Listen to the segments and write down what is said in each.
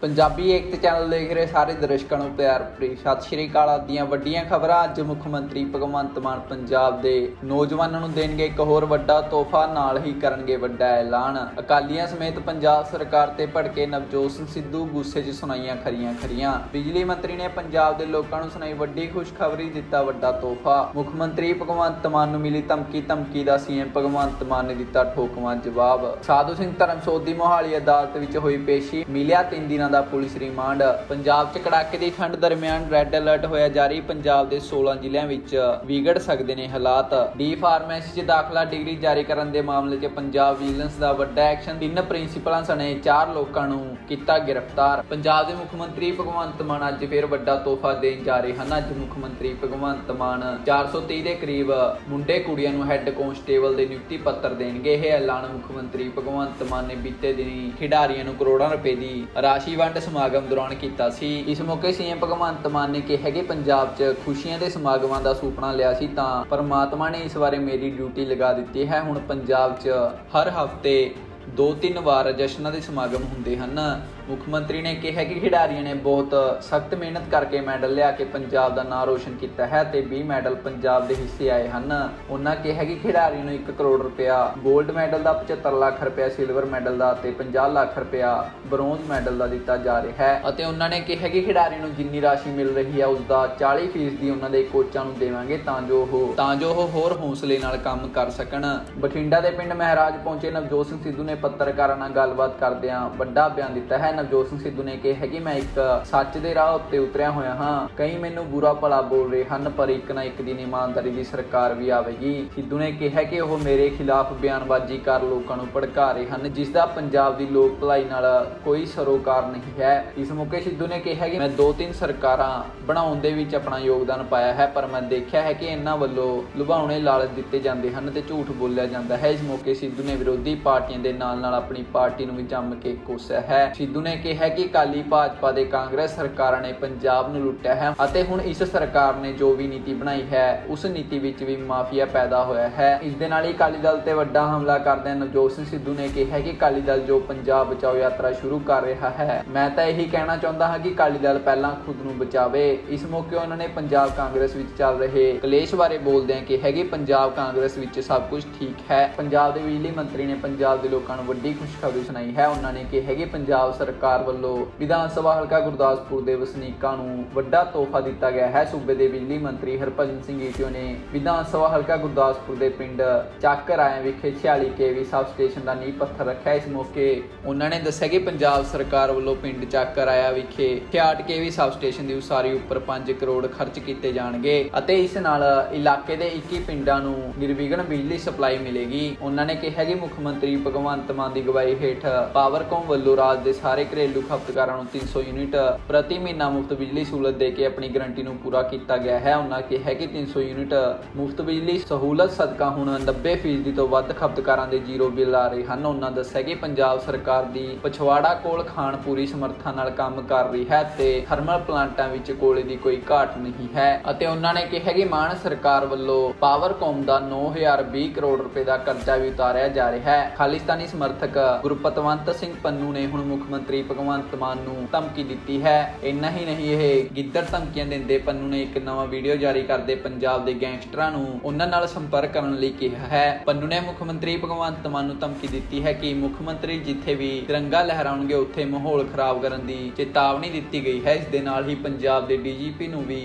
ਪੰਜਾਬੀ ਏਕਤਾ channel ਦੇਖ ਰਹੇ ਸਾਰੇ ਦਰਸ਼ਕਾਂ ਨੂੰ ਪਿਆਰ ਭਰੀ। ਸਤਿ ਸ਼੍ਰੀ ਅਕਾਲ। ਆਦੀਆਂ ਵੱਡੀਆਂ ਖਬਰਾਂ, ਅੱਜ ਮੁੱਖ ਮੰਤਰੀ ਭਗਵੰਤ ਮਾਨ ਪੰਜਾਬ ਦੇ ਨੌਜਵਾਨਾਂ ਨੂੰ ਦੇਣਗੇ ਇੱਕ ਹੋਰ ਵੱਡਾ ਤੋਹਫਾ, ਨਾਲ ਹੀ ਕਰਨਗੇ ਵੱਡਾ ਐਲਾਨ। ਅਕਾਲੀਆਂ ਸਮੇਤ ਪੰਜਾਬ ਸਰਕਾਰ ਤੇ ਭੜਕੇ ਨਵਜੋਤ ਸਿੰਘ ਸਿੱਧੂ ਗੁੱਸੇ 'ਚ ਸੁਣਾਈਆਂ ਖਰੀਆਂ ਖਰੀਆਂ ਬਿਜਲੀ ਮੰਤਰੀ ਨੇ ਪੰਜਾਬ ਦੇ ਲੋਕਾਂ ਨੂੰ ਸੁਣਾਈ ਵੱਡੀ ਖੁਸ਼ਖਬਰੀ, ਦਿੱਤਾ ਵੱਡਾ ਤੋਹਫਾ। ਮੁੱਖ ਮੰਤਰੀ ਭਗਵੰਤ ਮਾਨ ਨੂੰ ਮਿਲੀ ਧਮਕੀ ਧਮਕੀ ਦਾ ਸੀਐਮ ਭਗਵੰਤ ਮਾਨ ਨੇ ਦਿੱਤਾ ਠੋਕਵਾਂ ਜਵਾਬ। ਸਾਧੂ ਸਿੰਘ ਧਰਮਸੋਤ ਦੀ ਮੋਹਾਲੀ ਅਦਾਲਤ ਵਿੱਚ ਹੋਈ ਪੇਸ਼ੀ। ਮਿਲਿਆ ਤਿੰਨ ਦਿਨਾਂ ਦਾ ਪੁਲਿਸ ਰਿਮਾਂਡ। ਪੰਜਾਬ 'ਚ ਕੜਾਕੇ ਦੀ ਠੰਡ ਦਰਮਿਆਨ ਰੈੱਡ ਅਲਰਟ ਹੋਇਆ ਜਾਰੀ। ਪੰਜਾਬ ਦੇ 16 ਜ਼ਿਲ੍ਹਿਆਂ ਵਿੱਚ ਵਿਗੜ ਸਕਦੇ ਨੇ ਹਾਲਾਤ। ਡੀ ਫਾਰਮੇਸੀ 'ਚ ਦਾਖਲਾ ਡਿਗਰੀ ਜਾਰੀ ਕਰਨ ਦੇ ਮਾਮਲੇ 'ਚ ਪੰਜਾਬ ਵਿਜੀਲੈਂਸ ਦਾ ਵੱਡਾ ਐਕਸ਼ਨ। ਤਿੰਨ ਪ੍ਰਿੰਸੀਪਲਾਂ ਸਣੇ ਚਾਰ ਲੋਕਾਂ ਨੂੰ ਕੀਤਾ ਗ੍ਰਿਫਤਾਰ। ਪੰਜਾਬ ਦੇ ਮੁੱਖ ਮੰਤਰੀ ਭਗਵੰਤ ਮਾਨ ਅੱਜ ਫਿਰ ਵੱਡਾ ਤੋਹਫਾ ਦੇਣ ਜਾ ਰਹੇ ਹਨ। ਅੱਜ ਮੁੱਖ ਮੰਤਰੀ ਭਗਵੰਤ ਮਾਨ 430 ਦੇ ਕਰੀਬ ਮੁੰਡੇ ਕੁੜੀਆਂ ਨੂੰ ਹੈੱਡ ਕਾਂਸਟੇਬਲ ਦੇ ਨਿਯੁਕਤੀ ਪੱਤਰ ਦੇਣਗੇ। ਇਹ ਐਲਾਨ ਮੁੱਖ ਮੰਤਰੀ ਭਗਵੰਤ ਮਾਨ ਨੇ ਬੀਤੇ ਦਿਨੀ ਖਿਡਾਰੀਆਂ ਨੂੰ ਕਰੋੜਾਂ ਰੁਪਏ ਦੀ ਰਾਸ਼ੀ ਵੰਡ ਸਮਾਗਮ ਦੌਰਾਨ ਕੀਤਾ ਸੀ। ਇਸ ਮੌਕੇ ਸੀਐਮ ਭਗਵੰਤ ਮਾਨ ਨੇ ਕਿਹਾ ਕਿ ਪੰਜਾਬ 'ਚ ਖੁਸ਼ੀਆਂ ਦੇ ਸਮਾਗਮਾਂ ਦਾ ਸੁਪਨਾ ਲਿਆ ਸੀ ਤਾਂ ਪਰਮਾਤਮਾ ਨੇ ਇਸ ਬਾਰੇ ਮੇਰੀ ਡਿਊਟੀ ਲਗਾ ਦਿੱਤੀ ਹੈ। ਹੁਣ ਪੰਜਾਬ 'ਚ ਹਰ ਹਫ਼ਤੇ ਦੋ ਤਿੰਨ ਵਾਰ ਜਸ਼ਨਾਂ ਦੇ ਸਮਾਗਮ ਹੁੰਦੇ ਹਨ। ਮੁੱਖ ਮੰਤਰੀ ਨੇ ਕਿਹਾ ਕਿ ਖਿਡਾਰੀਆਂ ਨੇ ਬਹੁਤ ਸਖਤ ਮਿਹਨਤ ਕਰਕੇ ਮੈਡਲ ਲਿਆ ਕੇ ਪੰਜਾਬ ਦਾ ਨਾਮ ਰੋਸ਼ਨ ਕੀਤਾ ਹੈ ਤੇ 20 ਮੈਡਲ ਪੰਜਾਬ ਦੇ ਹਿੱਸੇ ਆਏ ਹਨ। ਉਹਨਾਂ ਕਿਹਾ ਕਿ ਖਿਡਾਰੀਆਂ ਨੂੰ 1 ਕਰੋੜ ਰੁਪਇਆ 골ਡ ਮੈਡਲ ਦਾ 75 ਲੱਖ ਰੁਪਇਆ, ਸਿਲਵਰ ਮੈਡਲ ਦਾ ਤੇ 50 ਲੱਖ ਰੁਪਇਆ, ਬ੍ਰੌਂਜ਼ ਮੈਡਲ ਦਾ ਦਿੱਤਾ ਜਾ ਰਿਹਾ ਹੈ ਅਤੇ ਉਹਨਾਂ ਨੇ ਕਿਹਾ ਕਿ ਖਿਡਾਰੀ ਨੂੰ ਜਿੰਨੀ ਰਾਸ਼ੀ ਮਿਲ ਰਹੀ ਹੈ ਉਸ ਦਾ 40% ਦੀ ਉਹਨਾਂ ਦੇ ਕੋਚਾਂ ਨੂੰ ਦੇਵਾਂਗੇ ਤਾਂ ਜੋ ਉਹ, ਤਾਂ ਜੋ ਉਹ ਹੋਰ ਹੌਸਲੇ ਨਾਲ ਕੰਮ ਕਰ ਸਕਣ। ਬਠਿੰਡਾ ਦੇ ਪਿੰਡ ਮਹਾਰਾਜ ਪਹੁੰਚੇ ਨਵਜੋਤ ਸਿੰਘ ਸਿੱਧੂ ਨੇ ਪੱਤਰਕਾਰਾਂ ਨਾਲ ਗੱਲਬਾਤ ਕਰਦਿਆਂ ਵੱਡਾ ਬਿਆਨ ਦਿੱਤਾ ਹੈ। ਨਵਜੋਤ ਸਿੰਘ ਸਿੱਧੂ ਨੇ ਕਿਹਾ ਕਿ ਮੈਂ ਇੱਕ ਸੱਚ ਦੇ ਰਾਹ ਉੱਤੇ ਉਤਰਿਆ ਹੋਇਆ ਹਾਂ। ਕਈ ਮੈਨੂੰ ਬੁਰਾ ਭਲਾ ਬੋਲ ਰਹੇ ਹਨ, ਪਰ ਇੱਕ ਨਾ ਇੱਕ ਦਿਨ ਇਮਾਨਦਾਰੀ ਦੀ ਸਰਕਾਰ ਵੀ ਆਵੇਗੀ। ਸਿੱਧੂ ਨੇ ਕਿਹਾ ਕਿ ਉਹ ਮੇਰੇ ਖਿਲਾਫ ਬਿਆਨਬਾਜ਼ੀ ਕਰ ਲੋਕਾਂ ਨੂੰ ਭੜਕਾ ਰਹੇ ਹਨ, ਜਿਸ ਦਾ ਪੰਜਾਬ ਦੀ ਲੋਕ ਭਲਾਈ ਨਾਲ ਕੋਈ ਸਰੋਕਾਰ ਨਹੀਂ ਹੈ। ਇਸ ਮੌਕੇ ਸਿੱਧੂ ਨੇ ਕਿਹਾ ਕਿ ਮੈਂ ਦੋ ਤਿੰਨ ਸਰਕਾਰਾਂ ਬਣਾਉਣ ਦੇ ਵਿੱਚ ਆਪਣਾ ਯੋਗਦਾਨ ਪਾਇਆ ਹੈ, ਪਰ ਮੈਂ ਦੇਖਿਆ ਹੈ ਕਿ ਇਹਨਾਂ ਵੱਲੋਂ ਲੁਭਾਉਣੇ ਲਾਲਚ ਦਿੱਤੇ ਜਾਂਦੇ ਹਨ ਤੇ ਝੂਠ ਬੋਲਿਆ ਜਾਂਦਾ ਹੈ। ਇਸ ਮੌਕੇ ਸਿੱਧੂ ਨੇ ਵਿਰੋਧੀ ਪਾਰਟੀਆਂ ਦੇ ਨਾਲ ਨਾਲ ਆਪਣੀ ਪਾਰਟੀ ਨੂੰ ਵੀ ਜੰਮ ਕੇ ਕੋਸਿਆ ਹੈ। ਸਿੱਧੂ ਨੇ ਕਿਹਾ ਕਿ ਕਾਲੀ ਭਾਜਪਾ ਦੇ ਕਾਂਗਰਸ ਸਰਕਾਰਾਂ ਨੇ ਪੰਜਾਬ ਨੂੰ ਲੁੱਟਿਆ ਹੈ ਅਤੇ ਹੁਣ ਇਸ ਸਰਕਾਰ ਨੇ ਜੋ ਵੀ ਨੀਤੀ ਬਣਾਈ ਹੈ, ਉਸ ਨੀਤੀ ਵਿੱਚ ਵੀ ਮਾਫੀਆ ਪੈਦਾ ਹੋਇਆ ਹੈ। ਇਸ ਦੇ ਨਾਲ ਹੀ ਅਕਾਲੀ ਦਲ ਤੇ ਵੱਡਾ ਹਮਲਾ ਕਰਦਿਆਂ ਨਵਜੋਤ ਸਿੰਘ ਸਿੱਧੂ ਨੇ ਕਿਹਾ ਕਿ ਅਕਾਲੀ ਦਲ ਜੋ ਪੰਜਾਬ ਬਚਾਓ ਯਾਤਰਾ ਸ਼ੁਰੂ ਕਰ ਰਿਹਾ ਹੈ, ਮੈਂ ਤਾਂ ਇਹੀ ਕਹਿਣਾ ਚਾਹੁੰਦਾ ਹਾਂ ਕਿ ਅਕਾਲੀ ਦਲ ਪਹਿਲਾਂ ਖੁਦ ਨੂੰ ਬਚਾਵੇ। ਇਸ ਮੌਕੇ ਉਹਨਾਂ ਨੇ ਪੰਜਾਬ ਕਾਂਗਰਸ ਵਿੱਚ ਚੱਲ ਰਹੇ ਕਲੇਸ਼ ਬਾਰੇ ਬੋਲਦਿਆਂ ਕਿਹਾ ਕਿ ਪੰਜਾਬ ਕਾਂਗਰਸ ਵਿੱਚ ਸਭ ਕੁਝ ਠੀਕ ਹੈ। ਪੰਜਾਬ ਦੇ ਬਿਜਲੀ ਮੰਤਰੀ ਨੇ ਪੰਜਾਬ ਦੇ ਲੋਕਾਂ ਨੂੰ ਵੱਡੀ ਖੁਸ਼ਖਬਰੀ ਸੁਣਾਈ ਹੈ। ਉਹਨਾਂ ਨੇ ਕਿਹਾ ਕਿ ਪੰਜਾਬ ਸਰਕਾਰ ਸਰਕਾਰ ਵੱਲੋਂ ਵਿਧਾਨ ਸਭਾ ਹਲਕਾ ਗੁਰਦਾਸਪੁਰ ਦੇ ਵਸਨੀਕਾਂ ਨੂੰ ਵੱਡਾ ਤੋਹਫਾ ਦਿੱਤਾ ਗਿਆ ਹੈ। ਸੂਬੇ ਦੇ ਬਿਜਲੀ ਮੰਤਰੀ ਹਰਭਜਨ ਸਿੰਘ ਈਟੀਓ ਨੇ ਵਿਧਾਨ ਸਭਾ ਹਲਕਾ ਗੁਰਦਾਸਪੁਰ ਦੇ ਪਿੰਡ ਚੱਕ ਵਿਖੇ 46 ਕੇਵੀ ਸਬ ਸਟੇਸ਼ਨ ਦਾ ਨੀਂਹ ਪੱਥਰ ਰੱਖਿਆ। ਇਸ ਮੌਕੇ ਉਹਨਾਂ ਨੇ ਦੱਸਿਆ ਕਿ ਪੰਜਾਬ ਸਰਕਾਰ ਵੱਲੋਂ ਪਿੰਡ ਚੱਕ ਵਿਖੇ 68 ਕੇਵੀ ਸਬ ਸਟੇਸ਼ਨ ਦੀ ਉਸਾਰੀ ਉੱਪਰ 5 ਕਰੋੜ ਖਰਚ ਕੀਤੇ ਜਾਣਗੇ ਅਤੇ ਇਸ ਨਾਲ ਇਲਾਕੇ ਦੇ 21 ਪਿੰਡਾਂ ਨੂੰ ਨਿਰਵਿਘਨ ਬਿਜਲੀ ਸਪਲਾਈ ਮਿਲੇਗੀ। ਉਹਨਾਂ ਨੇ ਕਿਹਾ ਕਿ ਮੁੱਖ ਮੰਤਰੀ ਭਗਵੰਤ ਮਾਨ ਦੀ ਅਗਵਾਈ ਹੇਠ ਪਾਵਰਕੌਮ ਵੱਲੋਂ ਰਾਜ ਦੇ ਸਾਰੇ ਘਰੇਲੂ ਖਪਤਕਾਰਾਂ ਨੂੰ 300 ਯੂਨਿਟ ਪ੍ਰਤੀ ਮਹੀਨਾ ਮੁਫਤ ਬਿਜਲੀ ਸਹੂਲਤ ਦੇ ਕੇ ਆਪਣੀ ਗਰੰਟੀ ਨੂੰ ਪੂਰਾ ਕੀਤਾ ਗਿਆ ਹੈ। ਉਹਨਾਂ ਕਿਹਾ ਕਿ 300 ਯੂਨਿਟ ਮੁਫਤ ਬਿਜਲੀ ਸਹੂਲਤ ਸਦਕਾ ਹੁਣ 90% ਤੋਂ ਵੱਧ ਖਪਤਕਾਰਾਂ ਦੇ ਜ਼ੀਰੋ ਬਿੱਲ ਆ ਰਹੇ ਹਨ। ਉਹਨਾਂ ਦੱਸਿਆ ਕਿ ਪੰਜਾਬ ਸਰਕਾਰ ਦੀ ਪਛਵਾੜਾ ਕੋਲ ਖਾਨ ਪੂਰੀ ਸਮਰੱਥਾ ਨਾਲ ਕੰਮ ਕਰ ਰਹੀ ਹੈ ਤੇ ਥਰਮਲ ਪਲਾਂਟਾਂ ਵਿੱਚ ਕੋਲੇ ਦੀ ਕੋਈ ਘਾਟ ਨਹੀਂ ਹੈ ਅਤੇ ਉਹਨਾਂ ਨੇ ਕਿਹਾ ਕਿ ਮਾਨ ਸਰਕਾਰ ਵੱਲੋਂ ਪਾਵਰਕੌਮ ਦਾ 9020 ਕਰੋੜ ਰੁਪਏ ਦਾ ਕਰਜ਼ਾ ਵੀ ਉਤਾਰਿਆ ਜਾ ਰਿਹਾ ਹੈ। ਖਾਲਿਸਤਾਨੀ ਸਮਰਥਕ ਗੁਰਪਤਵੰਤ ਸਿੰਘ ਪੰਨੂ ਨੇ ਹੁਣ ਮੁੱਖ ਮੰਤਰੀ ਭਗਵੰਤ ਮਾਨ ਨੂੰ ਧਮਕੀ ਦਿੱਤੀ ਹੈ। ਇੰਨਾ ਹੀ ਨਹੀਂ, ਇਹ ਗਿੱਦੜ ਧਮਕੀਆਂ ਦਿੰਦੇ ਪੰਨੂ ਨੇ ਇੱਕ ਨਵਾਂ ਵੀਡੀਓ ਜਾਰੀ ਕਰਦੇ ਪੰਜਾਬ ਦੇ ਗੈਂਗਸਟਰਾਂ ਨੂੰ ਉਹਨਾਂ ਨਾਲ ਸੰਪਰਕ ਕਰਨ ਲਈ ਕਿਹਾ ਹੈ। ਪੰਨੂ ਨੇ ਮੁੱਖ ਮੰਤਰੀ ਭਗਵੰਤ ਮਾਨ ਨੂੰ ਧਮਕੀ ਦਿੱਤੀ ਹੈ ਕਿ ਮੁੱਖ ਮੰਤਰੀ ਜਿੱਥੇ ਵੀ ਤਿਰੰਗਾ ਲਹਿਰਾਉਣਗੇ, ਉੱਥੇ ਮਾਹੌਲ ਖਰਾਬ ਕਰਨ ਦੀ ਚੇਤਾਵਨੀ ਦਿੱਤੀ ਗਈ ਹੈ। ਇਸ ਦੇ ਨਾਲ ਹੀ ਪੰਜਾਬ ਦੇ ਡੀਜੀਪੀ ਨੂੰ ਵੀ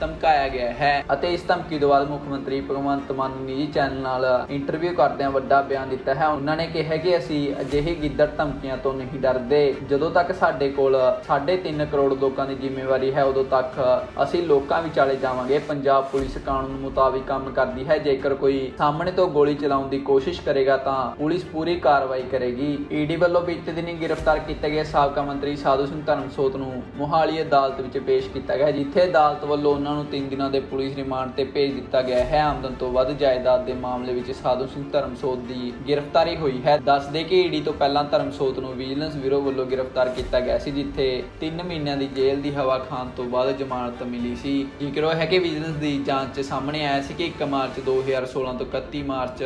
ਧਮਕਾਇਆ ਗਿਆ ਹੈ ਅਤੇ ਇਸ ਧਮਕੀ ਤੋਂ ਬਾਅਦ ਮੁੱਖ ਮੰਤਰੀ ਭਗਵੰਤ ਮਾਨ ਨੇ ਨਿੱਜੀ ਚੈਨਲ ਨਾਲ ਇੰਟਰਵਿਊ ਕਰਦਿਆਂ ਵੱਡਾ ਬਿਆਨ ਦਿੱਤਾ ਹੈ। ਉਹਨਾਂ ਨੇ ਕਿਹਾ ਕਿ ਅਸੀਂ ਅਜਿਹੀ ਗਿੱਦੜ ਧਮਕੀਆਂ ਤੋਂ ਨਹੀਂ ਡਰਦੇ। ਜਦੋਂ ਤੱਕ ਸਾਡੇ ਕੋਲ 3.5 ਕਰੋੜ ਲੋਕਾਂ ਦੀ ਜ਼ਿੰਮੇਵਾਰੀ ਹੈ, ਉਦੋਂ ਤੱਕ ਅਸੀਂ ਲੋਕਾਂ ਵਿਚਾਲੇ ਜਾਵਾਂਗੇ। ਪੰਜਾਬ ਪੁਲਿਸ ਕਾਨੂੰਨ ਮੁਤਾਬਿਕ ਕੰਮ ਕਰਦੀ ਹੈ। ਜੇਕਰ ਕੋਈ ਸਾਹਮਣੇ ਤੋਂ ਗੋਲੀ ਚਲਾਉਣ ਦੀ ਕੋਸ਼ਿਸ਼ ਕਰੇਗਾ, ਤਾਂ ਪੁਲਿਸ ਪੂਰੀ ਕਾਰਵਾਈ ਕਰੇਗੀ। ਈਡੀ ਵੱਲੋਂ ਬੀਤੇ ਦਿਨੀ ਗ੍ਰਿਫਤਾਰ ਕੀਤੇ ਗਏ ਸਾਬਕਾ ਮੰਤਰੀ ਸਾਧੂ ਸਿੰਘ ਧਰਮਸੋਤ ਨੂੰ ਮੋਹਾਲੀ ਅਦਾਲਤ ਵਿੱਚ ਪੇਸ਼ ਕੀਤਾ ਗਿਆ, ਜਿੱਥੇ ਅਦਾਲਤ ਵੱਲੋਂ ਉਹਨਾਂ ਨੂੰ 3 ਦਿਨਾਂ ਦੇ ਪੁਲਿਸ ਰਿਮਾਂਡ ਤੇ ਭੇਜ ਦਿੱਤਾ ਗਿਆ ਹੈ। ਆਮਦਨ ਤੋਂ ਵੱਧ ਜਾਇਦਾਦ ਦੇ ਮਾਮਲੇ ਵਿੱਚ ਸਾਧੂ ਸਿੰਘ ਧਰਮਸੋਤ ਦੀ ਗ੍ਰਿਫਤਾਰੀ ਹੋਈ ਹੈ। ਦੱਸਦੇ ਕਿ ਈਡੀ ਤੋਂ ਪਹਿਲਾਂ ਧਰਮਸੋਤ ਨੂੰ ਵਿਜੀਲੈਂਸ ਬਿਊਰੋ ਵੱਲੋਂ ਗ੍ਰਿਫਤਾਰ ਕੀਤਾ ਗਿਆ ਸੀ, ਜਿੱਥੇ 3 ਮਹੀਨਿਆਂ ਦੀ ਜੇਲ੍ਹ ਦੀ ਹਵਾ ਖਾਣ ਤੋਂ ਬਾਅਦ ਜ਼ਮਾਨਤ ਮਿਲੀ ਸੀ। ਜ਼ਿਕਰ ਹੈ ਕਿ ਵਿਜੀਲੈਂਸ ਦੀ ਜਾਂਚ 'ਚ ਸਾਹਮਣੇ ਆਇਆ ਸੀ ਕਿ 1 ਮਾਰਚ 2016 ਤੋਂ 31 ਮਾਰਚ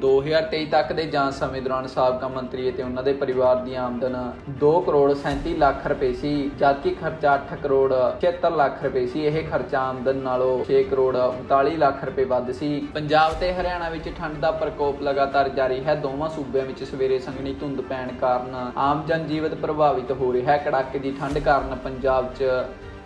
2023 ਤੱਕ ਦੇ ਜਾਂਚ ਸਮੇਂ ਦੌਰਾਨ ਸਾਬਕਾ ਮੰਤਰੀ ਅਤੇ ਉਹਨਾਂ ਦੇ ਪਰਿਵਾਰ ਦੀ ਆਮਦਨ 2 ਕਰੋੜ 37 ਲੱਖ ਰੁਪਏ ਸੀ, ਜਦਕਿ ਖਰਚਾ 8 ਕਰੋੜ 76 ਲੱਖ ਰੁਪਏ ਸੀ। ਇਹ ਖਰਚਾ ਆਮਦਨ ਨਾਲੋਂ 6 ਕਰੋੜ 39 ਲੱਖ ਰੁਪਏ ਵੱਧ ਸੀ। ਪੰਜਾਬ ਤੇ ਹਰਿਆਣਾ ਵਿੱਚ ਠੰਡ ਦਾ ਪ੍ਰਕੋਪ ਲਗਾਤਾਰ ਜਾਰੀ ਹੈ। ਦੋਵਾਂ ਸੂਬਿਆਂ ਵਿੱਚ ਸਵੇਰੇ ਸੰਘਣੀ ਧੁੰਦ ਪੈਣ ਕਾਰਨ ਆਮ ਜਨਜੀਵਨ ਪ੍ਰਭਾਵਿਤ ਹੋ ਰਿਹਾ ਹੈ। ਕੜਾਕੇ ਦੀ ਠੰਡ ਕਾਰਨ ਪੰਜਾਬ 'ਚ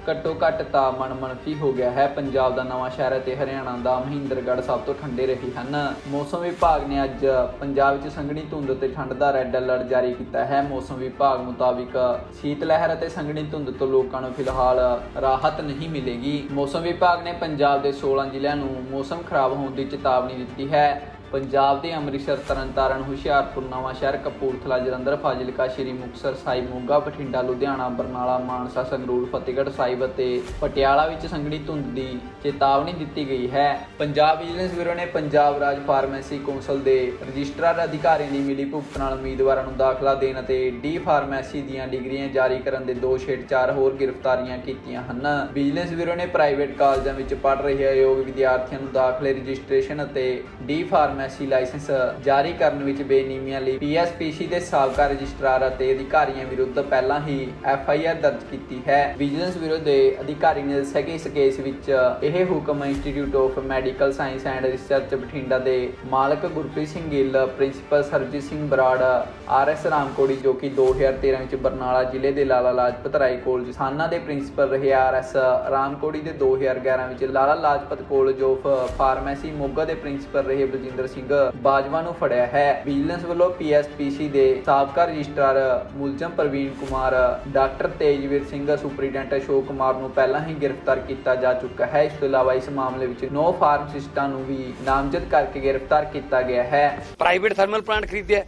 ਘੱਟੋ ਘੱਟ ਤਾਪਮਾਨ ਮੰਫੀ ਹੋ ਗਿਆ ਹੈ? ਪੰਜਾਬ ਦਾ ਨਵਾਂ ਸ਼ਹਿਰ ਅਤੇ ਹਰਿਆਣਾ ਦਾ ਮਹਿੰਦਰਗੜ੍ਹ ਸਭ ਤੋਂ ਠੰਡੇ ਰਹੇ ਹਨ। ਮੌਸਮ ਵਿਭਾਗ ਨੇ ਅੱਜ ਪੰਜਾਬ ਵਿੱਚ ਸੰਘਣੀ ਧੁੰਦ ਅਤੇ ਠੰਡ ਦਾ ਰੈੱਡ ਅਲਰਟ ਜਾਰੀ ਕੀਤਾ ਹੈ। ਮੌਸਮ ਵਿਭਾਗ ਮੁਤਾਬਿਕ ਸ਼ੀਤ ਲਹਿਰ ਅਤੇ ਸੰਘਣੀ ਧੁੰਦ ਤੋਂ ਲੋਕਾਂ ਨੂੰ ਫਿਲਹਾਲ ਰਾਹਤ ਨਹੀਂ ਮਿਲੇਗੀ। ਮੌਸਮ ਵਿਭਾਗ ਨੇ ਪੰਜਾਬ ਦੇ 16 ਜ਼ਿਲ੍ਹਿਆਂ ਨੂੰ ਮੌਸਮ ਖਰਾਬ ਹੋਣ ਦੀ ਚੇਤਾਵਨੀ ਦਿੱਤੀ ਹੈ। ਪੰਜਾਬ ਦੇ ਅੰਮ੍ਰਿਤਸਰ, ਤਰਨਤਾਰਨ, ਹੁਸ਼ਿਆਰਪੁਰ ਨਵਾਂ ਸ਼ਹਿਰ ਕਪੂਰਥਲਾ, ਜਲੰਧਰ, ਫਾਜ਼ਿਲਕਾ, ਸ਼੍ਰੀ ਮੁਕਤਸਰ ਸਾਹਿਬ, ਮੋਗਾ, ਬਠਿੰਡਾ, ਲੁਧਿਆਣਾ, ਬਰਨਾਲਾ, ਮਾਨਸਾ, ਸੰਗਰੂਰ, ਫਤਿਹਗੜ੍ਹ ਸਾਹਿਬ ਅਤੇ ਪਟਿਆਲਾ ਵਿੱਚ ਸੰਘਣੀ ਧੁੰਦ ਦੀ ਚੇਤਾਵਨੀ ਦਿੱਤੀ ਗਈ ਹੈ। ਪੰਜਾਬ ਵਿਜੀਲੈਂਸ ਬਿਊਰੋ ਨੇ ਪੰਜਾਬ ਰਾਜ ਫਾਰਮੇਸੀ ਕੌਂਸਲ ਦੇ ਰਜਿਸਟਰਾਰ ਅਧਿਕਾਰੀ ਦੀ ਮਿਲੀ ਭੁਗਤ ਨਾਲ ਉਮੀਦਵਾਰਾਂ ਨੂੰ ਦਾਖਲਾ ਦੇਣ ਅਤੇ ਡੀ ਫਾਰਮੇਸੀ ਦੀਆਂ ਡਿਗਰੀਆਂ ਜਾਰੀ ਕਰਨ ਦੇ ਦੋਸ਼ ਹੇਠ ਚਾਰ ਹੋਰ ਗ੍ਰਿਫਤਾਰੀਆਂ ਕੀਤੀਆਂ ਹਨ। ਵਿਜੀਲੈਂਸ ਬਿਊਰੋ ਨੇ ਪ੍ਰਾਈਵੇਟ ਕਾਲਜਾਂ ਵਿੱਚ ਪੜ੍ਹ ਰਹੇ ਅਯੋਗ ਵਿਦਿਆਰਥੀਆਂ ਨੂੰ ਦਾਖਲੇ ਰਜਿਸਟ੍ਰੇਸ਼ਨ ਅਤੇ ਡੀ ਫਾਰਮ ਫਾਰਮੇਸੀ ਲਾਇਸੈਂਸ ਜਾਰੀ ਕਰਨ ਵਿੱਚ ਬੇਨਿਯਮੀਆਂ ਲਈ ਪੀਐਸਪੀਸੀ ਦੇ ਸਾਬਕਾ ਰਜਿਸਟਰਾਰ ਅਤੇ ਅਧਿਕਾਰੀਆਂ ਵਿਰੁੱਧ ਪਹਿਲਾਂ ਹੀ ਐਫਆਈਆਰ ਦਰਜ ਕੀਤੀ ਹੈ। ਵਿਜੀਲੈਂਸ ਬਿਊਰੋ ਦੇ ਅਧਿਕਾਰੀ ਨੇ ਦੱਸਿਆ ਕਿ ਇਸ ਕੇਸ ਵਿੱਚ ਇਹ ਹੁਕਮ institute of medical science and research Bathinda ਦੇ ਮਾਲਕ ਗੁਰਪ੍ਰੀਤ ਸਿੰਘ ਗਿੱਲ, ਪ੍ਰਿੰਸੀਪਲ ਸਰਜੀਤ ਸਿੰਘ ਬਰਾੜ ਆਰਐਸ ਰਾਮਕੋੜੀ ਜੋ ਕਿ 2013 ਵਿੱਚ ਬਰਨਾਲਾ ਜ਼ਿਲ੍ਹੇ ਦੇ ਲਾਲਾ ਲਾਜਪਤ ਰਾਏ ਕਾਲਜ ਸਾਨਾ ਦੇ ਪ੍ਰਿੰਸੀਪਲ ਰਹੇ ਆਰਐਸ ਰਾਮਕੋੜੀ ਦੇ 2011 ਵਿੱਚ Lala Lajpat college of pharmacy Moga ਦੇ ਪ੍ਰਿੰਸੀਪਲ ਰਹੇ ਬਲਜਿੰਦਰ ਸਿੰਘ ਬਾਜਵਾ ਨੂੰ ਫੜਿਆ ਹੈ। ਵਿਜੀਲੈਂਸ ਵੱਲੋਂ ਪੀਐਸਪੀਸੀ ਦੇ ਸਾਬਕਾ ਰਜਿਸਟਰਾਰ ਮੁਲਜ਼ਮ ਪ੍ਰਵੀਨ ਕੁਮਾਰ, ਡਾਕਟਰ ਤੇਜਵੀਰ ਸਿੰਘ, ਸੁਪਰੀਡੈਂਟ ਅਸ਼ੋਕ ਕੁਮਾਰ ਨੂੰ ਪਹਿਲਾਂ ਹੀ ਗ੍ਰਿਫਤਾਰ ਕੀਤਾ ਜਾ ਚੁੱਕਾ ਹੈ। ਇਸ ਤੋਂ ਇਲਾਵਾ ਇਸ ਮਾਮਲੇ ਵਿੱਚ ਨੌ ਫਾਰਮਾਸਿਸਟਾਂ ਨੂੰ ਵੀ ਨਾਮਜ਼ਦ ਕਰਕੇ ਗ੍ਰਿਫਤਾਰ ਕੀਤਾ ਗਿਆ ਹੈ। ਪ੍ਰਾਈਵੇਟ ਥਰਮਲ ਪਲਾਂਟ ਖਰੀਦਿਆ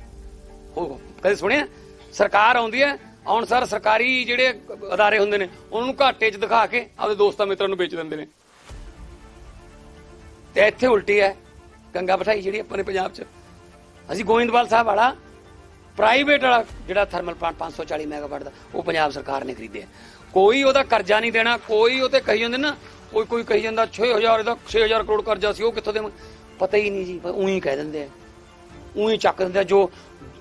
ਉਹ ਕਦੇ ਸੁਣਿਆ? ਸਰਕਾਰ ਆਉਂਦੀ ਹੈ, ਆਉਣ ਸਰਕਾਰੀ ਜਿਹੜੇ ਅਦਾਰੇ ਹੁੰਦੇ ਨੇ, ਉਹਨਾਂ ਨੂੰ ਘਾਟੇ 'ਚ ਦਿਖਾ ਕੇ ਆਪਦੇ ਦੋਸਤਾਂ ਮਿੱਤਰਾਂ ਨੂੰ ਵੇਚ ਦਿੰਦੇ ਨੇ। ਤੇ ਇੱਥੇ ਉਲਟੀ ਹੈ ਗੰਗਾ ਬਿਠਾਈ ਜਿਹੜੀ ਆਪਣੇ ਪੰਜਾਬ 'ਚ। ਅਸੀਂ ਗੋਇੰਦਵਾਲ ਸਾਹਿਬ ਵਾਲਾ ਪ੍ਰਾਈਵੇਟ ਵਾਲਾ ਜਿਹੜਾ ਥਰਮਲ ਪਲਾਂਟ 540 ਮੈਗਾਵਾਟ ਦਾ, ਉਹ ਪੰਜਾਬ ਸਰਕਾਰ ਨੇ ਖਰੀਦਿਆ। ਕੋਈ ਉਹਦਾ ਕਰਜ਼ਾ ਨਹੀਂ ਦੇਣਾ, ਕੋਈ ਉਹ ਤੇ ਕਹੀ ਜਾਂਦੇ ਨਾ, ਕੋਈ ਕੋਈ ਕਹੀ ਜਾਂਦਾ 6000 ਦਾ 6000 ਕਰੋੜ ਕਰਜ਼ਾ ਸੀ, ਉਹ ਕਿੱਥੋਂ ਦੇ ਪਤਾ ਹੀ ਨਹੀਂ ਜੀ ਉਹੀ ਕਹਿ ਦਿੰਦੇ ਆ। ਉਹੀ ਚੱਕ ਦਿੰਦੇ ਆ ਜੋ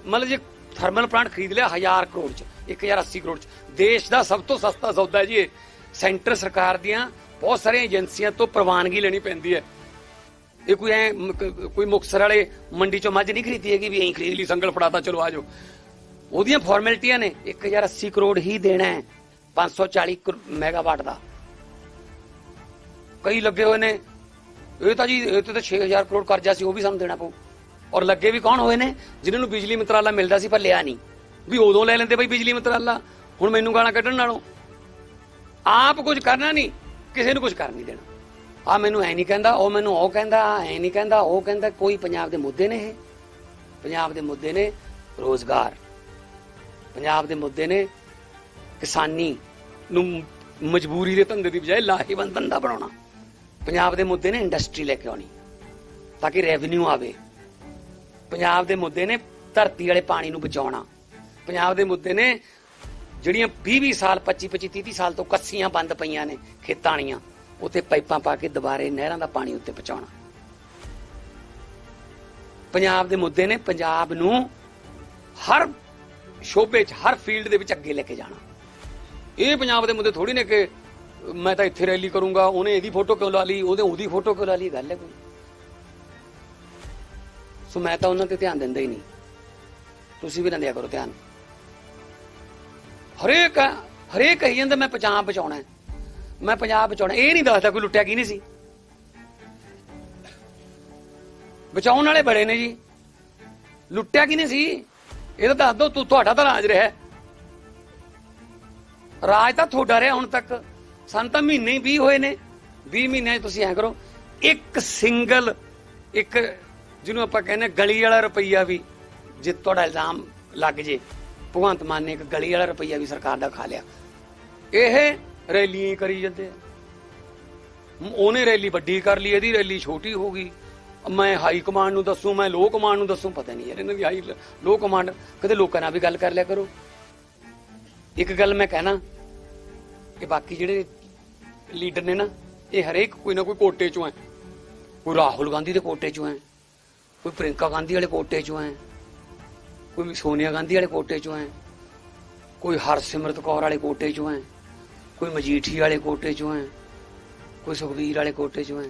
ਮਤਲਬ ਜੇ ਥਰਮਲ ਪਲਾਂਟ ਖਰੀਦ ਲਿਆ 1000 ਕਰੋੜ ਚ 1080 ਕਰੋੜ ਚ। ਦੇਸ਼ ਦਾ ਸਭ ਤੋਂ ਸਸਤਾ ਸੌਦਾ ਜੀ ਇਹ। ਸੈਂਟਰ ਸਰਕਾਰ ਦੀਆਂ ਬਹੁਤ ਸਾਰੀਆਂ ਏਜੰਸੀਆਂ ਤੋਂ ਪ੍ਰਵਾਨਗੀ ਲੈਣੀ ਪੈਂਦੀ ਹੈ। ਇਹ ਕੋਈ ਐ ਕੋਈ ਮੁਕਸਰ ਵਾਲੇ ਮੰਡੀ ਚੋਂ ਮੱਝ ਨਹੀਂ ਖਰੀਦੀ ਹੈਗੀ ਵੀ ਐਂ ਖਰੀਦ ਲਈ, ਸੰਗਲ ਫੜਾਤਾ, ਚਲੋ ਆਜੋ ਉਹਦੀਆਂ ਫਾਰਮੈਲਿਟੀਆਂ ਨੇ 1080 ਕਰੋੜ ਹੀ ਦੇਣਾ ਹੈ 540 ਕਰੋ- ਮੈਗਾਵਾਟ ਦਾ। ਕਈ ਲੱਗੇ ਹੋਏ ਨੇ, ਇਹ ਤਾਂ ਜੀ, ਇਹ ਤੇ ਤਾਂ 6000 ਕਰੋੜ ਕਰਜ਼ਾ ਸੀ, ਉਹ ਵੀ ਸਾਨੂੰ ਦੇਣਾ ਪਊ। ਔਰ ਲੱਗੇ ਵੀ ਕੌਣ ਹੋਏ ਨੇ, ਜਿਨ੍ਹਾਂ ਨੂੰ ਬਿਜਲੀ ਮੰਤਰਾਲਾ ਮਿਲਦਾ ਸੀ ਪਰ ਲਿਆ ਨਹੀਂ। ਵੀ ਉਦੋਂ ਲੈ ਲੈਂਦੇ ਬਈ ਬਿਜਲੀ ਮੰਤਰਾਲਾ, ਹੁਣ ਮੈਨੂੰ ਗਾਲਾਂ ਕੱਢਣ ਨਾਲੋਂ। ਆਪ ਕੁਝ ਕਰਨਾ ਨਹੀਂ, ਕਿਸੇ ਨੂੰ ਕੁਝ ਕਰ ਨਹੀਂ ਦੇਣਾ। ਆ ਮੈਨੂੰ ਐ ਨਹੀਂ ਕਹਿੰਦਾ, ਉਹ ਮੈਨੂੰ ਉਹ ਕਹਿੰਦਾ ਐ ਨਹੀਂ ਕਹਿੰਦਾ, ਉਹ ਕਹਿੰਦਾ, ਕੋਈ ਪੰਜਾਬ ਦੇ ਮੁੱਦੇ ਨੇ ਇਹ। ਪੰਜਾਬ ਦੇ ਮੁੱਦੇ ਨੇ ਰੋਜ਼ਗਾਰ। ਪੰਜਾਬ ਦੇ ਮੁੱਦੇ ਨੇ ਕਿਸਾਨੀ ਨੂੰ ਮਜਬੂਰੀ ਦੇ ਧੰਦੇ ਦੀ ਬਜਾਏ ਲਾਹੇਵੰਦ ਧੰਦਾ ਬਣਾਉਣਾ। ਪੰਜਾਬ ਦੇ ਮੁੱਦੇ ਨੇ ਇੰਡਸਟਰੀ ਲੈ ਕੇ ਆਉਣੀ, ਤਾਂ ਕਿ ਰੈਵਨਿਊ ਆਵੇ। ਪੰਜਾਬ ਦੇ ਮੁੱਦੇ ਨੇ ਧਰਤੀ ਵਾਲੇ ਪਾਣੀ ਨੂੰ ਬਚਾਉਣਾ। ਪੰਜਾਬ ਦੇ ਮੁੱਦੇ ਨੇ ਜਿਹੜੀਆਂ 20-20 ਸਾਲ 25-25 30 ਸਾਲ ਤੋਂ ਕੱਸੀਆਂ ਬੰਦ ਪਈਆਂ ਨੇ ਖੇਤਾਂ ਵਾਲੀਆਂ ਉੱਥੇ ਪਾਈਪਾਂ ਪਾ ਕੇ ਦੁਬਾਰੇ ਨਹਿਰਾਂ ਦਾ ਪਾਣੀ ਉੱਤੇ ਪਹੁੰਚਾਉਣਾ। ਪੰਜਾਬ ਦੇ ਮੁੱਦੇ ਨੇ ਪੰਜਾਬ ਨੂੰ ਹਰ ਸ਼ੋਬੇ 'ਚ, ਹਰ ਫੀਲਡ ਦੇ ਵਿੱਚ ਅੱਗੇ ਲੈ ਕੇ ਜਾਣਾ। ਇਹ ਪੰਜਾਬ ਦੇ ਮੁੱਦੇ ਥੋੜੀ ਨੇ ਕਿ ਮੈਂ ਤਾਂ ਇੱਥੇ ਰੈਲੀ ਕਰੂੰਗਾ, ਉਹਨੇ ਇਹਦੀ ਫੋਟੋ ਕਿਉਂ ਲਾ ਲਈ, ਉਹਦੇ ਉਹਦੀ ਫੋਟੋ ਕਿਉਂ ਲਾ ਲਈ ਗੱਲ ਹੈ ਕੋਈ। ਸੋ ਮੈਂ ਤਾਂ ਉਹਨਾਂ ਤੇ ਧਿਆਨ ਦਿੰਦਾ ਹੀ ਨਹੀਂ। ਤੁਸੀਂ ਵੀ ਨਾ ਦਿਆ ਕਰੋ ਧਿਆਨ। ਹਰੇਕ ਹਰੇਕ ਕਹੀ ਜਾਂਦਾ, ਮੈਂ ਪੰਜਾਬ ਬਚਾਉਣਾ ਹੈ। ਮੈਂ ਪੰਜਾਬ ਬਚਾਉਣਾ ਇਹ ਨਹੀਂ ਦੱਸਦਾ ਕੋਈ ਲੁੱਟਿਆ ਕੀ ਨਹੀਂ ਸੀ। ਬਚਾਉਣ ਵਾਲੇ ਬੜੇ ਨੇ ਜੀ। ਲੁੱਟਿਆ ਕੀ ਨਹੀਂ ਸੀ। ਇਹ ਤਾਂ ਦੱਸ ਦੋ, ਤੂੰ ਤੁਹਾਡਾ ਤਾਂ ਰਾਜ ਰਿਹਾ। ਰਾਜ ਤਾਂ ਤੁਹਾਡਾ ਰਿਹਾ ਹੁਣ ਤੱਕ। ਸਾਨੂੰ ਤਾਂ ਮਹੀਨੇ ਹੀ 20 ਹੋਏ ਨੇ। 20 ਮਹੀਨਿਆਂ 'ਚ ਤੁਸੀਂ ਐ ਕਰੋ। ਇੱਕ ਸਿੰਗਲ, ਇੱਕ ਜਿਹਨੂੰ ਆਪਾਂ ਕਹਿੰਦੇ ਗਲੀ ਵਾਲਾ ਰੁਪਈਆ ਵੀ, ਜੇ ਤੁਹਾਡਾ ਇਲਜ਼ਾਮ ਲੱਗ ਜੇ। ਭਗਵੰਤ ਮਾਨ ਨੇ ਇੱਕ ਗਲੀ ਵਾਲਾ ਰੁਪਈਆ ਵੀ ਸਰਕਾਰ ਦਾ ਖਾ ਲਿਆ। ਇਹ ਰੈਲੀਆਂ ਹੀ ਕਰੀ ਜਾਂਦੇ ਆ। ਉਹਨੇ ਰੈਲੀ ਵੱਡੀ ਕਰ ਲਈ, ਇਹਦੀ ਰੈਲੀ ਛੋਟੀ ਹੋ ਗਈ। ਮੈਂ ਹਾਈ ਕਮਾਂਡ ਨੂੰ ਦੱਸੂ, ਮੈਂ ਲੋ ਕਮਾਂਡ ਨੂੰ ਦੱਸੂ, ਪਤਾ ਨਹੀਂ ਯਾਰ, ਇਹਨਾਂ ਦੀ ਹਾਈ ਲੋ ਕਮਾਂਡ ਕਦੇ ਲੋਕਾਂ ਨਾਲ ਵੀ ਗੱਲ ਕਰ ਲਿਆ ਕਰੋ। ਇੱਕ ਗੱਲ ਮੈਂ ਕਹਿਣਾ ਕਿ ਬਾਕੀ ਜਿਹੜੇ ਲੀਡਰ ਨੇ ਨਾ, ਇਹ ਹਰੇਕ ਕੋਈ ਨਾ ਕੋਈ ਕੋਟੇ ਚੋਂ ਹੈ। ਕੋਈ ਰਾਹੁਲ ਗਾਂਧੀ ਦੇ ਕੋਟੇ ਚੋਂ ਹੈ, ਕੋਈ ਪ੍ਰਿੰਕਾ ਗਾਂਧੀ ਵਾਲੇ ਕੋਟੇ ਚੋਂ ਹੈ, ਕੋਈ ਸੋਨੀਆ ਗਾਂਧੀ ਵਾਲੇ ਕੋਟੇ ਚੋਂ ਹੈ, ਕੋਈ ਹਰਸਿਮਰਤ ਕੌਰ ਵਾਲੇ ਕੋਟੇ ਚੋਂ ਹੈ। ਕੋਈ ਮਜੀਠੀ ਵਾਲੇ ਕੋਟੇ ਚੋਂ ਹੈ, ਕੋਈ ਸੁਖਬੀਰ ਵਾਲੇ ਕੋਟੇ ਚੋਂ ਹੈ।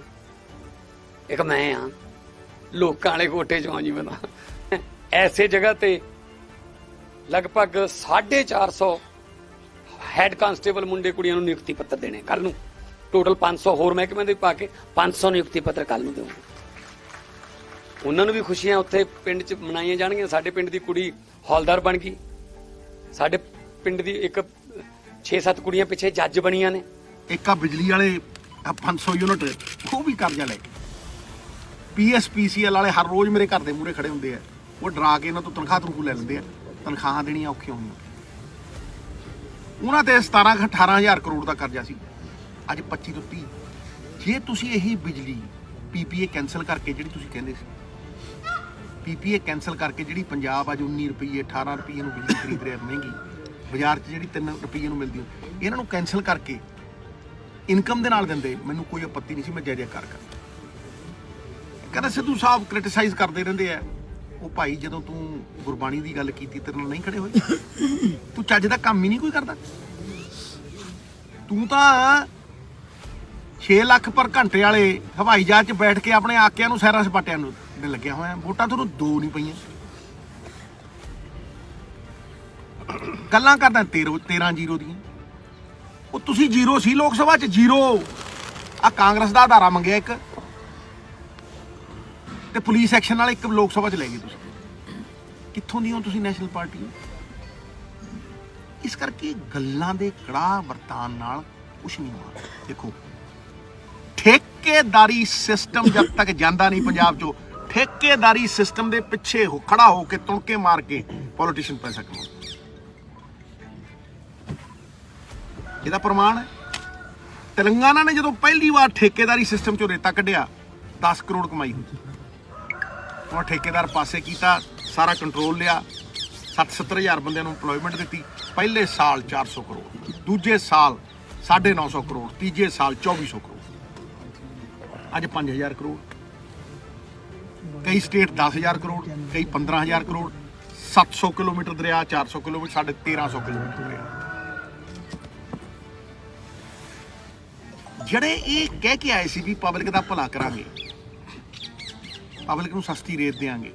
ਇੱਕ ਮੈਂ ਆ ਲੋਕਾਂ ਵਾਲੇ ਕੋਟੇ ਚੋਂ ਆ ਜੀ ਮੈਂ ਐਸੇ ਜਗ੍ਹਾ ਤੇ ਲਗਭਗ 450 ਹੈੱਡ ਕਾਂਸਟੇਬਲ ਮੁੰਡੇ ਕੁੜੀਆਂ ਨੂੰ ਨਿਯੁਕਤੀ ਪੱਤਰ ਦੇਣੇ ਕੱਲ ਨੂੰ। ਟੋਟਲ 500 ਹੋਰ ਮਹਿਕਮੇ ਦੇ ਪਾ ਕੇ 500 ਨਿਯੁਕਤੀ ਪੱਤਰ ਕੱਲ ਨੂੰ ਦੇਵਾਂਗੇ। ਉਹਨਾਂ ਨੂੰ ਵੀ ਖੁਸ਼ੀਆਂ ਉੱਥੇ ਪਿੰਡ 'ਚ ਮਨਾਈਆਂ ਜਾਣਗੀਆਂ। ਸਾਡੇ ਪਿੰਡ ਦੀ ਕੁੜੀ ਹੌਲਦਾਰ ਬਣ ਗਈ। ਸਾਡੇ ਪਿੰਡ ਦੀ ਇੱਕ 6-7 ਕੁੜੀਆਂ ਪਿੱਛੇ ਜੱਜ ਬਣੀਆਂ ਨੇ। ਇੱਕ ਆ ਬਿਜਲੀ ਵਾਲੇ ਆਹ 500 ਯੂਨਿਟ, ਉਹ ਵੀ ਕਰਜ਼ਾ ਲੈ। ਪੀਐਸਪੀਸੀਐਲ ਵਾਲੇ ਹਰ ਰੋਜ਼ ਮੇਰੇ ਘਰ ਦੇ ਮੂਹਰੇ ਖੜੇ ਹੁੰਦੇ ਆ। ਉਹ ਡਰਾ ਕੇ ਇਹਨਾਂ ਤੋਂ ਤਨਖਾਹ ਤਨਖੂ ਲੈ ਲੈਂਦੇ ਆ। ਤਨਖਾਹਾਂ ਦੇਣੀਆਂ ਔਖੀਆਂ ਹੋਈਆਂ ਉਹਨਾਂ ਤੇ 17 ਕੁ 18000 ਕਰੋੜ ਦਾ ਕਰਜ਼ਾ ਸੀ। ਅੱਜ 25 ਤੋਂ 30 ਜੇ ਤੁਸੀਂ ਇਹੀ ਬਿਜਲੀ ਪੀਪੀਏ ਕੈਨਸਲ ਕਰਕੇ ਜਿਹੜੀ ਤੁਸੀਂ ਕਹਿੰਦੇ ਸੀ। ਪੀਪੀਏ ਕੈਨਸਲ ਕਰਕੇ ਜਿਹੜੀ ਪੰਜਾਬ ਅੱਜ 19 ਰੁਪਏ 18 ਰੁਪਏ ਨੂੰ ਬਿਜਲੀ ਖਰੀਦ ਰਿਹਾ ਮਹਿੰਗੀ। ਬਾਜ਼ਾਰ 'ਚ ਜਿਹੜੀ 3 ਰੁਪਏ ਨੂੰ ਮਿਲਦੀ ਹੈ, ਇਹਨਾਂ ਨੂੰ ਕੈਨਸਲ ਕਰਕੇ ਇਨਕਮ ਦੇ ਨਾਲ ਦਿੰਦੇ ਮੈਨੂੰ ਕੋਈ ਆਪੱਤੀ ਨਹੀਂ ਸੀ ਮੈਂ ਜੈ ਜੈਕਾਰ ਕਰ ਕਹਿੰਦਾ ਸਿੱਧੂ ਸਾਹਿਬ ਕ੍ਰਿਟਿਸਾਈਜ਼ ਕਰਦੇ ਰਹਿੰਦੇ ਆ। ਉਹ ਭਾਈ ਜਦੋਂ ਤੂੰ ਗੁਰਬਾਣੀ ਦੀ ਗੱਲ ਕੀਤੀ ਤੇਰੇ ਨਾਲ ਨਹੀਂ ਖੜੇ ਹੋਏ। ਤੂੰ ਚੱਜ ਦਾ ਕੰਮ ਹੀ ਨਹੀਂ ਕੋਈ ਕਰਦਾ। ਤੂੰ ਤਾਂ 6 ਲੱਖ ਪਰ ਘੰਟੇ ਵਾਲੇ ਹਵਾਈ ਜਹਾਜ਼ 'ਚ ਬੈਠ ਕੇ ਆਪਣੇ ਆਕਿਆਂ ਨੂੰ ਸੈਰਾਂ ਸਪਾਟਿਆਂ ਨੂੰ ਲੱਗਿਆ ਹੋਇਆ। ਵੋਟਾਂ ਤੁਹਾਨੂੰ ਦੋ ਨਹੀਂ ਪਈਆਂ। ਗੱਲਾਂ ਕਰਦਾ 13 13 ਜ਼ੀਰੋ ਦੀਆਂ। ਉਹ ਤੁਸੀਂ ਜ਼ੀਰੋ ਸੀ ਲੋਕ ਸਭਾ 'ਚ, ਜ਼ੀਰੋ। ਆ ਕਾਂਗਰਸ ਦਾ ਆਧਾਰਾ ਮੰਗਿਆ ਇੱਕ। ਤੇ ਪੁਲਿਸ ਐਕਸ਼ਨ ਨਾਲ ਇੱਕ ਲੋਕ ਸਭਾ 'ਚ ਲੈ ਗਏ ਤੁਸੀਂ। ਕਿੱਥੋਂ ਦੀ ਹੋ ਤੁਸੀਂ ਨੈਸ਼ਨਲ ਪਾਰਟੀ ਇਸ ਕਰਕੇ ਗੱਲਾਂ ਦੇ ਕੜਾ ਵਰਤਾਨ ਨਾਲ ਕੁਝ ਨਹੀਂ ਹੋਣਾ। ਦੇਖੋ, ਠੇਕੇਦਾਰੀ ਸਿਸਟਮ ਜਦ ਤੱਕ ਜਾਂਦਾ ਨਹੀਂ ਪੰਜਾਬ 'ਚੋਂ, ਠੇਕੇਦਾਰੀ ਸਿਸਟਮ ਦੇ ਪਿੱਛੇ ਹੋ ਖੜਾ ਹੋ ਕੇ ਤੁਣਕੇ ਮਾਰ ਕੇ ਪੋਲੀਟੀਸ਼ੀਅਨ ਪੈਸਾ ਕਮਾਉਂਦੇ ਇਹਦਾ ਪ੍ਰਮਾਣ ਹੈ। ਤੇਲੰਗਾਨਾ ਨੇ ਜਦੋਂ ਪਹਿਲੀ ਵਾਰ ਠੇਕੇਦਾਰੀ ਸਿਸਟਮ ਚੋਂ ਰੇਤਾ ਕੱਢਿਆ 10 ਕਰੋੜ ਕਮਾਈ ਹੋਈ। ਉਹ ਠੇਕੇਦਾਰ ਪਾਸੇ ਕੀਤਾ, ਸਾਰਾ ਕੰਟਰੋਲ ਲਿਆ 60 ਹਜ਼ਾਰ ਬੰਦਿਆਂ ਨੂੰ EMPLOYMENT ਦਿੱਤੀ। ਪਹਿਲੇ ਸਾਲ 400 ਕਰੋੜ, ਦੂਜੇ ਸਾਲ 950 ਕਰੋੜ, ਤੀਜੇ ਸਾਲ 2400 ਕਰੋੜ। ਅੱਜ 5000 ਕਰੋੜ। ਕਈ ਸਟੇਟ 10000 ਕਰੋੜ, ਕਈ 15000 ਕਰੋੜ। 700 ਕਿਲੋਮੀਟਰ ਦਰਿਆ 400 ਕਿਲੋਮੀਟਰ ਸਾਡੇ 1300 ਕਿਲੋਮੀਟਰ ਦਰਿਆ। ਜਿਹੜੇ ਇਹ ਕਹਿ ਕੇ ਆਏ ਸੀ ਵੀ ਪਬਲਿਕ ਦਾ ਭਲਾ ਕਰਾਂਗੇ ਪਬਲਿਕ ਨੂੰ ਸਸਤੀ ਰੇਟ ਦੇਾਂਗੇ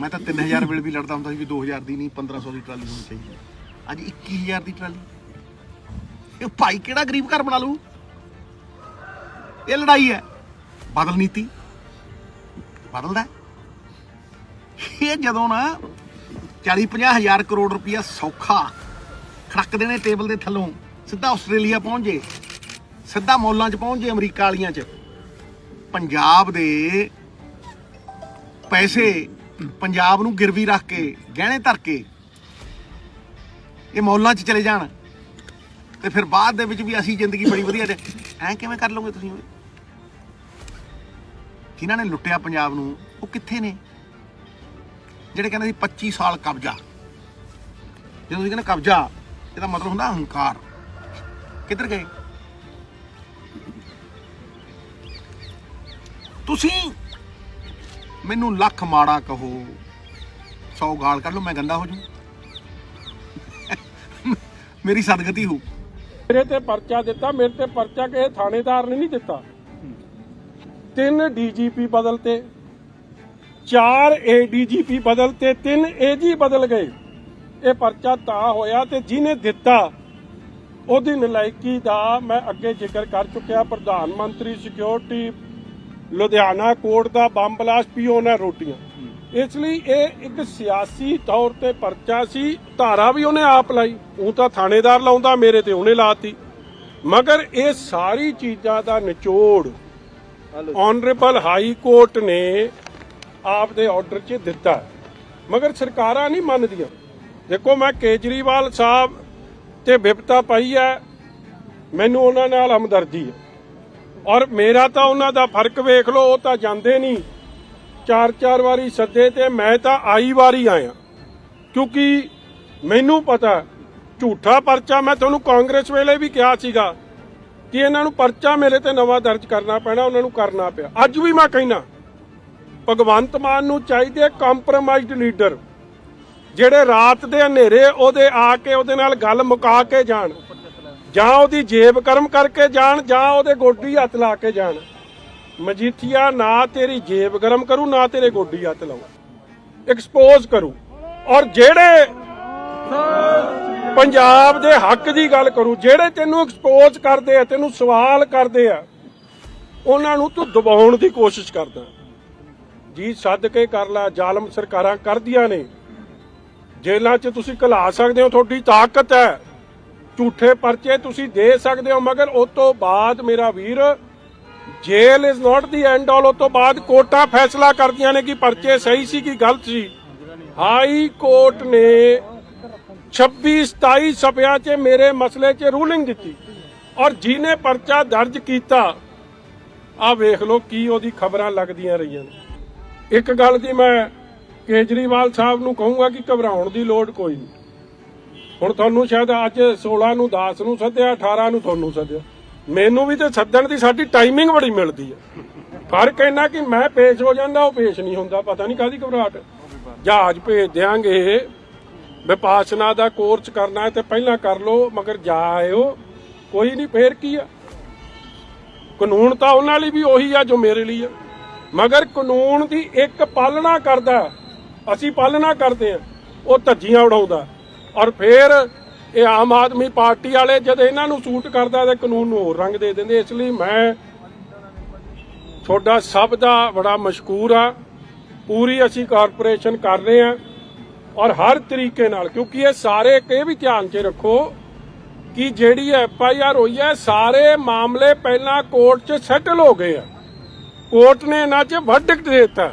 ਮੈਂ ਤਾਂ 3000 ਵੇਲੇ ਵੀ ਲੜਦਾ ਹੁੰਦਾ ਸੀ ਵੀ 2000 ਦੀ ਨਹੀਂ 1500 ਦੀ ਟਰਾਲੀ ਹੋਣੀ ਚਾਹੀਦੀ ਹੈ। ਅੱਜ 21000 ਦੀ ਟਰਾਲੀ। ਇਹ ਭਾਈ ਕਿਹੜਾ ਗਰੀਬ ਘਰ ਬਣਾ ਲੂ ਇਹ ਲੜਾਈ ਹੈ। ਬਦਲ ਨੀਤੀ। ਬਦਲਦਾ ਹੈ। ਇਹ ਜਦੋਂ ਨਾ 40 ਹਜ਼ਾਰ ਕਰੋੜ ਰੁਪਇਆ ਸੌਖਾ ਖੜਕ ਦੇਣੇ ਟੇਬਲ ਦੇ ਥੱਲੋਂ, ਸਿੱਧਾ ਆਸਟ੍ਰੇਲੀਆ ਪਹੁੰਚ। ਜੇ ਸਿੱਧਾ ਮੌਲਾਂ 'ਚ ਪਹੁੰਚ ਜੇ ਅਮਰੀਕਾ ਵਾਲੀਆਂ 'ਚ। ਪੰਜਾਬ ਦੇ ਪੈਸੇ ਪੰਜਾਬ ਨੂੰ ਗਿਰਵੀ ਰੱਖ ਕੇ, ਗਹਿਣੇ ਧਰ ਕੇ ਇਹ ਮੌਲਾਂ 'ਚ ਚਲੇ ਜਾਣ। ਤੇ ਫਿਰ ਬਾਅਦ ਦੇ ਵਿੱਚ ਵੀ ਅਸੀਂ ਜ਼ਿੰਦਗੀ ਬੜੀ ਵਧੀਆ ਦੇ ਐ ਕਿਵੇਂ ਕਰ ਲਓਗੇ ਤੁਸੀਂ? ਓਏ ਜਿਨ੍ਹਾਂ ਨੇ ਲੁੱਟਿਆ ਪੰਜਾਬ ਨੂੰ? ਉਹ ਕਿੱਥੇ ਨੇ? ਜਿਹੜੇ ਕਹਿੰਦੇ ਸੀ 25 ਸਾਲ ਕਬਜ਼ਾ। ਜਦੋਂ ਤੁਸੀਂ ਕਹਿੰਦੇ ਕਬਜ਼ਾ, ਇਹਦਾ ਮਤਲਬ ਹੁੰਦਾ ਹੰਕਾਰ ਕਿੱਧਰ ਗਏ? ਤੁਸੀਂ ਮੈਨੂੰ ਲੱਖ ਮਾੜਾ ਕਹੋ 100 ਗਾਲ ਕੱਢ ਲਓ, ਮੈਂ ਗੰਦਾ ਹੋ ਜੂ ਮੇਰੀ ਸਦਗਤੀ ਹੋ ਮੇਰੇ ਤੇ ਪਰਚਾ ਦਿੱਤਾ, ਮੇਰੇ ਤੇ ਪਰਚਾ ਕਿਸੇ ਥਾਣੇਦਾਰ ਨੇ ਨਹੀਂ ਦਿੱਤਾ। ਤਿੰਨ ਡੀਜੀਪੀ ਬਦਲਤੇ ਚਾਰ ਏਡੀਜੀਪੀ ਬਦਲਤੇ ਤਿੰਨ ਏਜੀ ਬਦਲ ਗਏ। ਇਹ ਪਰਚਾ ਤਾਂ ਹੋਇਆ ਤੇ ਜਿਹਨੇ ਦਿੱਤਾ, ਉਹਦੀ ਨਲਾਇਕੀ ਦਾ ਮੈਂ ਅੱਗੇ ਜ਼ਿਕਰ ਕਰ ਚੁੱਕਿਆ। ਪ੍ਰਧਾਨ ਮੰਤਰੀ ਸਿਕਿਉਰਿਟੀ ਲੁਧਿਆਣਾ ਕੋਰਟ ਦਾ ਬੰਬ ਬਲਾਸਟ ਪੀਓ ਨਾ ਰੋਟੀਆਂ। ਇਸ ਲਈ ਇਹ ਇੱਕ ਸਿਆਸੀ ਤੌਰ ਤੇ ਪਰਚਾ ਸੀ ਧਾਰਾ ਵੀ ਉਹਨੇ ਆਪ ਲਾਈ। ਉਹ ਤਾਂ ਥਾਣੇਦਾਰ ਲਾਉਂਦਾ ਮੇਰੇ ਤੇ ਉਹਨੇ ਲਾਤੀ। ਮਗਰ ਇਹ ਸਾਰੀ ਚੀਜ਼ਾਂ ਦਾ ਨਿਚੋੜ ਆਨਰੇਬਲ ਹਾਈ ਕੋਰਟ ਨੇ ਆਪ ਦੇ ਆਰਡਰ 'ਚ ਦਿੱਤਾ। ਮਗਰ ਸਰਕਾਰਾਂ ਨਹੀਂ ਮੰਨਦੀਆਂ। ਦੇਖੋ ਮੈਂ ਕੇਜਰੀਵਾਲ ਸਾਹਿਬ ਤੇ ਵਿਪਤਾ ਪਾਈ ਹੈ। ਮੈਨੂੰ ਉਹਨਾਂ ਨਾਲ ਹਮਦਰਦੀ ਹੈ। ਔਰ ਮੇਰਾ ਤਾਂ ਉਹਨਾਂ ਦਾ ਫ਼ਰਕ ਵੇਖ ਲਓ, ਉਹ ਤਾਂ ਜਾਂਦੇ ਨਹੀਂ। ਚਾਰ ਚਾਰ ਵਾਰੀ ਸੱਦੇ ਤੇ ਮੈਂ ਤਾਂ ਆਈ ਵਾਰੀ ਆਇਆ। ਕਿਉਂਕਿ ਮੈਨੂੰ ਪਤਾ, ਝੂਠਾ ਪਰਚਾ ਮੈਂ ਤੁਹਾਨੂੰ ਕਾਂਗਰਸ ਵੇਲੇ ਵੀ ਕਿਹਾ ਸੀਗਾ ਕਿ ਇਹਨਾਂ ਨੂੰ ਪਰਚਾ ਮੇਰੇ ਤੇ ਨਵਾਂ ਦਰਜ ਕਰਨਾ ਪੈਣਾ, ਉਹਨਾਂ ਨੂੰ ਕਰਨਾ ਪਿਆ। ਅੱਜ ਵੀ ਮੈਂ ਕਹਿਣਾ ਭਗਵੰਤ ਮਾਨ ਨੂੰ ਚਾਹੀਦੇ ਕੰਪਰੋਮਾਈਜ਼ਡ ਲੀਡਰ ਜਿਹੜੇ ਰਾਤ ਦੇ ਹਨੇਰੇ ਉਹਦੇ ਆ ਕੇ ਉਹਦੇ ਨਾਲ ਗੱਲ ਮੁਕਾ ਕੇ ਜਾਣ। ਜਾਂ ਉਹਦੀ ਜੇਬ ਕਰਮ ਕਰਕੇ ਜਾਣ ਜਾਂ ਉਹਦੇ ਗੋਡੀ ਹੱਥ ਲਾ ਕੇ ਜਾਣ। ਮਜੀਠੀਆ ਨਾ ਤੇਰੀ ਜੇਬ ਗਰਮ ਕਰੂ, ਨਾ ਤੇਰੇ ਗੋਡੀ ਹੱਥ ਲਾਉ ਐਕਸਪੋਜ਼ ਕਰੂ। ਔਰ ਜਿਹੜੇ ਪੰਜਾਬ ਦੇ ਹੱਕ ਦੀ ਗੱਲ ਕਰੂ, ਜਿਹੜੇ ਤੈਨੂੰ ਐਕਸਪੋਜ਼ ਕਰਦੇ ਆ, ਤੈਨੂੰ ਸਵਾਲ ਕਰਦੇ ਆ, ਉਹਨਾਂ ਨੂੰ ਤੂੰ ਦਬਾਉਣ ਦੀ ਕੋਸ਼ਿਸ਼ ਕਰਦਾ। ਜੀ ਸੱਦ ਕੇ ਕਰ ਲਾ, ਜ਼ਾਲਮ ਸਰਕਾਰਾਂ ਕਰਦੀਆਂ ਨੇ। ਜੇਲ੍ਹਾਂ 'ਚ ਤੁਸੀਂ ਘਲਾ ਸਕਦੇ ਹੋ, ਤੁਹਾਡੀ ਤਾਕਤ ਹੈ। ਝੂਠੇ ਪਰਚੇ ਤੁਸੀਂ ਦੇ ਸਕਦੇ ਹੋ, ਮਗਰ ਉਸ ਤੋਂ ਬਾਅਦ ਮੇਰਾ ਵੀਰ jail is not the end all ਉਸ ਤੋਂ ਬਾਅਦ ਕੋਰਟਾਂ ਫੈਸਲਾ ਕਰਦੀਆਂ ਨੇ ਕਿ ਪਰਚੇ ਸਹੀ ਸੀ ਕਿ ਗਲਤ ਸੀ। ਹਾਈ ਕੋਰਟ ਨੇ 26 27 ਸਭਿਆਂ 'ਚ ਮੇਰੇ ਮਸਲੇ 'ਚ ਰੂਲਿੰਗ ਦਿੱਤੀ ਔਰ ਜਿਹਨੇ ਪਰਚਾ ਦਰਜ ਕੀਤਾ ਆ ਵੇਖ ਲਓ ਕੀ ਉਹਦੀ ਖਬਰਾਂ ਲੱਗਦੀਆਂ ਰਹੀਆਂ ਨੇ। ਇੱਕ ਗੱਲ ਦੀ ਮੈਂ ਕੇਜਰੀਵਾਲ ਸਾਹਿਬ ਨੂੰ ਕਹੂੰਗਾ ਕਿ ਘਬਰਾਉਣ ਦੀ ਲੋੜ ਕੋਈ ਨਹੀਂ। ਹੁਣ ਤੁਹਾਨੂੰ ਸ਼ਾਇਦ ਅੱਜ 16 ਨੂੰ 10 ਨੂੰ ਸੱਦਿਆ 18 ਨੂੰ ਤੁਹਾਨੂੰ ਸੱਦਿਆ। ਮੈਨੂੰ ਵੀ ਤੇ ਸੱਦਣ ਦੀ ਸਾਡੀ ਟਾਈਮਿੰਗ ਬੜੀ ਮਿਲਦੀ ਹੈ ਫ਼ਰਕ ਇੰਨਾ ਕਿ ਮੈਂ ਪੇਸ਼ ਹੋ ਜਾਂਦਾ, ਉਹ ਪੇਸ਼ ਨਹੀਂ ਹੁੰਦਾ। ਪਤਾ ਨਹੀਂ ਕਾਦੀ ਘਬਰਾਹਟ। ਜਹਾਜ਼ ਭੇਜ ਦਿਆਂਗੇ। ਵਿਪਾਸਨਾ ਦਾ ਕੋਰਸ ਕਰਨਾ ਤੇ ਪਹਿਲਾਂ ਕਰ ਲਓ, ਮਗਰ ਜਾ ਆਇਓ। ਕੋਈ ਨਹੀਂ, ਫੇਰ ਕੀ ਆ? ਕਾਨੂੰਨ ਤਾਂ ਉਹਨਾਂ ਲਈ ਵੀ ਉਹੀ ਆ ਜੋ ਮੇਰੇ ਲਈ ਆ। ਮਗਰ ਕਾਨੂੰਨ ਦੀ ਇੱਕ ਪਾਲਣਾ ਕਰਦਾ, ਅਸੀਂ ਪਾਲਣਾ ਕਰਦੇ ਆ, ਉਹ ਧੱਜੀਆਂ ਉਡਾਉਂਦਾ। ਔਰ ਫਿਰ ਇਹ ਆਮ ਆਦਮੀ ਪਾਰਟੀ ਵਾਲੇ ਜਦ ਇਹਨਾਂ ਨੂੰ ਸੂਟ ਕਰਦਾ ਤੇ ਕਾਨੂੰਨ ਨੂੰ ਹੋਰ ਰੰਗ ਦੇ ਦਿੰਦੇ, ਇਸ ਲਈ ਮੈਂ ਤੁਹਾਡਾ ਸਭ ਦਾ ਬੜਾ ਮਸ਼ਕੂਰ ਆ। ਪੂਰੀ ਅਸੀਂ ਕਾਰਪੋਰੇਸ਼ਨ ਕਰ ਰਹੇ ਆ ਔਰ ਹਰ ਤਰੀਕੇ ਨਾਲ, ਕਿਉਂਕਿ ਇਹ ਸਾਰੇ ਇਹ ਵੀ ਧਿਆਨ 'ਚ ਰੱਖੋ ਕਿ ਜਿਹੜੀ ਐਫ ਆਈ ਆਰ ਹੋਈ ਹੈ, ਸਾਰੇ ਮਾਮਲੇ ਪਹਿਲਾਂ ਕੋਰਟ 'ਚ ਸੈਟਲ ਹੋ ਗਏ ਆ। ਕੋਰਟ ਨੇ ਇਹਨਾਂ 'ਚ ਵਰਡਿਕਟ ਦਿੱਤਾ।